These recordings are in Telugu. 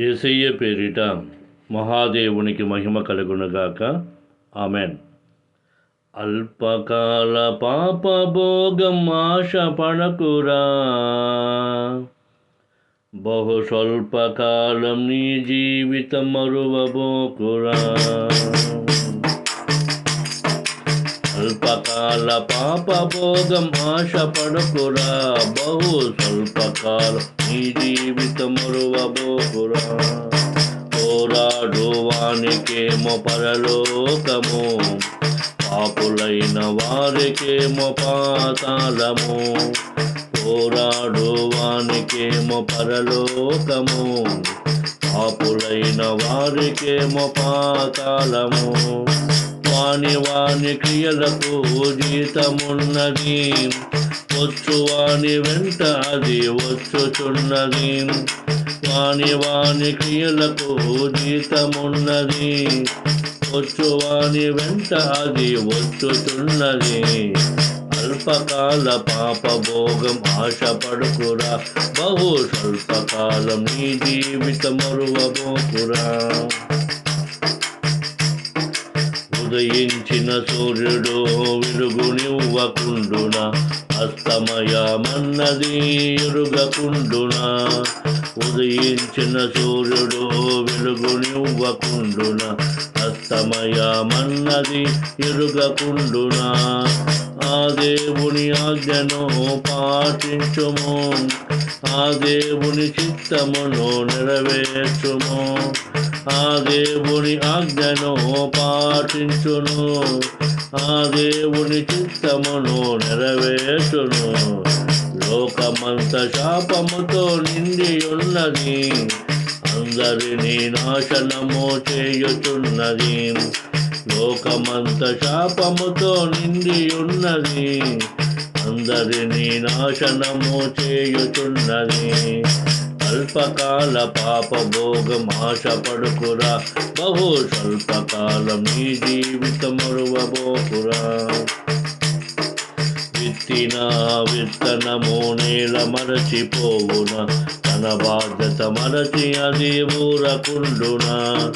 ఏసయ్య పేరిట మహాదేవునికి మహిమ కలుగునుగాక. ఆమెన్. అల్పకాల పాప ఆశపడకురా బహు స్వల్పకాలం నీ జీవితం మరువబోకురా. అల్పకాల పాప భోగం ఆశ పడకురా బహు స్వల్పకాలం నీ జీవితం మరువబోకురా పోరాడు వానికేమో పరలోకము పాపులైన వారికేమో పాతాళము. పోరాడు వానికేమో పరలోకము పాపులైన వారికేమో పాతాళము. వాని వాని క్రియలకు జీతమున్నది. వచ్చు వాని వెంట అది వచ్చుచున్నది. వాని వాని క్రియలకు జీతమున్నది. వచ్చు వాని వెంట అది వచ్చుచున్నది. అల్పకాల పాప భోగం ఆశ పడుకురా బహు స్వల్పకాలం నీ జీవిత మరువబోకురా ఉదయించిన సూర్యుడు వెలుగునివ్వకుండున అస్తమయమన్నది ఎరుగకుండున. ఉదయించిన సూర్యుడు వెలుగునివ్వకుండున అస్తమయమన్నది ఎరుగకుండున. ఆ దేవుని ఆజ్ఞను పాటించుము ఆ దేవుని చిత్తమును నెరవేర్చుము. ఆ దేవుని ఆజ్ఞను పాటించును. ఆ దేవుని చిత్తమును నెరవేర్చును. లోకమంత శాపముతో నిండి ఉన్నది అందరినీ నాశనము చేయుచున్నది. లోకమంత శాపముతో నిండి ఉన్నది అందరినీ నాశనము చేయుచున్నది. అల్పకాల పాప పడుకురా బహు స్వల్పకాలం నీ జీవితమరువబోకురా విత్తిన విత్తనము నేల మరచిపోవున. తన బాధ్యత మరచి అది ఊరకుండునా.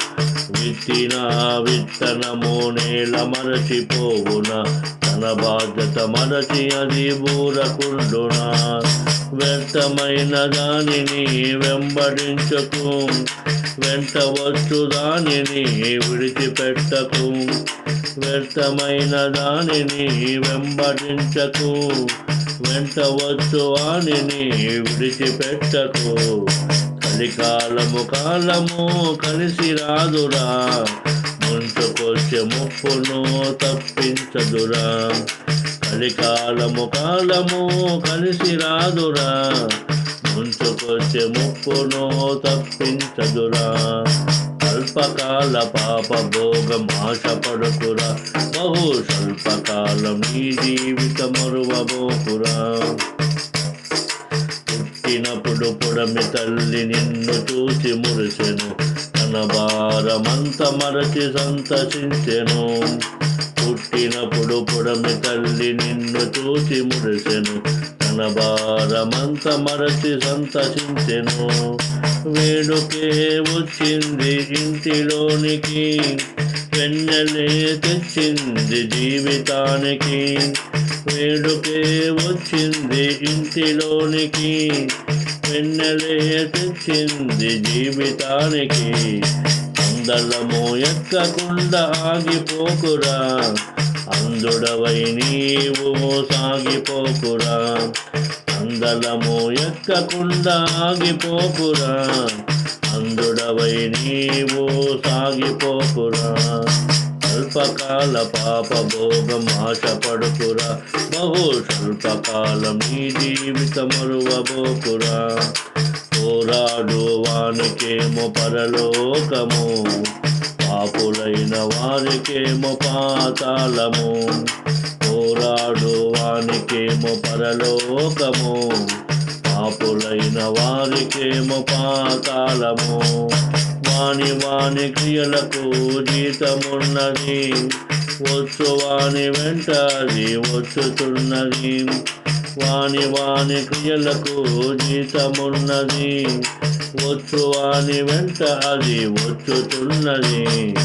విత్తిన విత్తనము నేల మరచిపోవున తన బాధ్యత మరచి అది బూరకుండునా. వ్యర్థమైన దానిని వెంబడించకు వెంట వచ్చు దానిని విడిచిపెట్టకు. వ్యర్థమైన దానిని వెంబడించకు వెంట వచ్చు వాణిని విడిచిపెట్టకు. కలికాలము కాలము కలిసి రాదురా. ముంచుకొచ్చే ముప్పును తప్పించదురా. కలికాలము కాలము కలిసి రాదురా. ముంచుకొచ్చే ముప్పును తప్పించదురా. స్వల్పకాల పాప భోగం ఆశపడుకురా బహు స్వల్పకాలం నీ జీవిత మరువబోకురా పుట్టినప్పుడు పొడమి తల్లి నిన్ను చూసి మురిసెను తన భారమంత మరచి సంతసించెను. పుట్టినప్పుడు పొడమి తల్లి నిన్ను చూసి మురిసెను తన భారమంత మరచి సంతసించెను. వేడుకే వచ్చింది ఇంటిలోనికి. వెన్నెలే తెచ్చింది జీవితానికి వేడుకే వచ్చింది ఇంటిలోనికి. వెన్నెలే తెచ్చింది జీవితానికి అందలము ఎక్కకుండా ఆగిపోకురా. అందుడవై నీవు సాగిపోకురా అందలము ఎక్కకుండా ఆగిపోకురా. అందుడవై నీవు సాగిపోకురా. అల్పకాల పాప భోగం ఆశ పడుకురా బహు స్వల్పకాలం నీ జీవితమరువబోకురా. పోరాడు వానికేమో పరలోకము. పాపులైన వారికేమో పాతాళము. పోరాడు వానికేమో పరలోకము. పాపులైన వారికేమో పాతాళము. వాని వాని క్రియలకు జీతమున్నది. వచ్చు వాని వెంట అది వచ్చుతున్నది వాని వాని క్రియలకు జీతమున్నది. వచ్చువాని వెంట అది వచ్చుతున్నది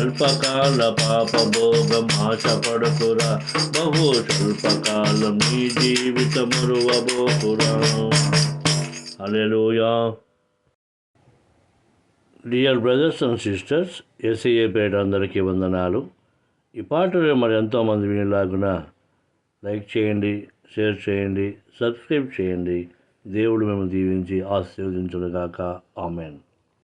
అల్పకాల పాప భోగం ఆశపడుకురా బహు స్వల్పకాలం నీ జీవితమురువబోకురా alleluia dear brothers and sisters SIA పేట అందరికీ వందనాలు. ఈ పాటలు మరి ఎంతోమంది వినేలాగున? లైక్ చేయండి షేర్ చేయండి సబ్స్క్రైబ్ చేయండి. దేవుడు మేము దీవించి ఆశీర్వదించునుగాక. ఆమెన్.